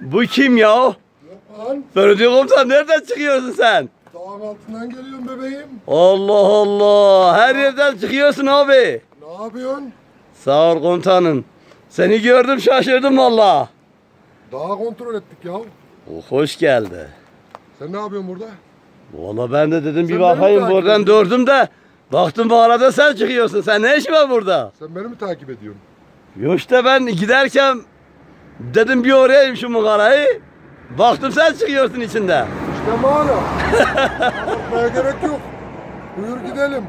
Bu kim ya? Yok lan. Belediye komutan nereden çıkıyorsun sen? Dağın altından geliyorum bebeğim. Allah Allah. Her yerden çıkıyorsun abi. Ne yapıyorsun? Sağ ol komutanım. Seni gördüm şaşırdım valla. Dağı kontrol ettik ya. Oh, hoş geldi. Sen ne yapıyorsun burada? Valla ben de dedim bir Sen bakayım beni mi buradan dördüm de. Baktım bu arada sen çıkıyorsun. Sen ne işin var burada? Sen beni mi takip ediyorsun? Yo işte ben giderken dedim bir oraya şu mağarayı. Baktım sen çıkıyorsun içinde. İşte mağara. Anlatmaya gerek yok. Buyur gidelim.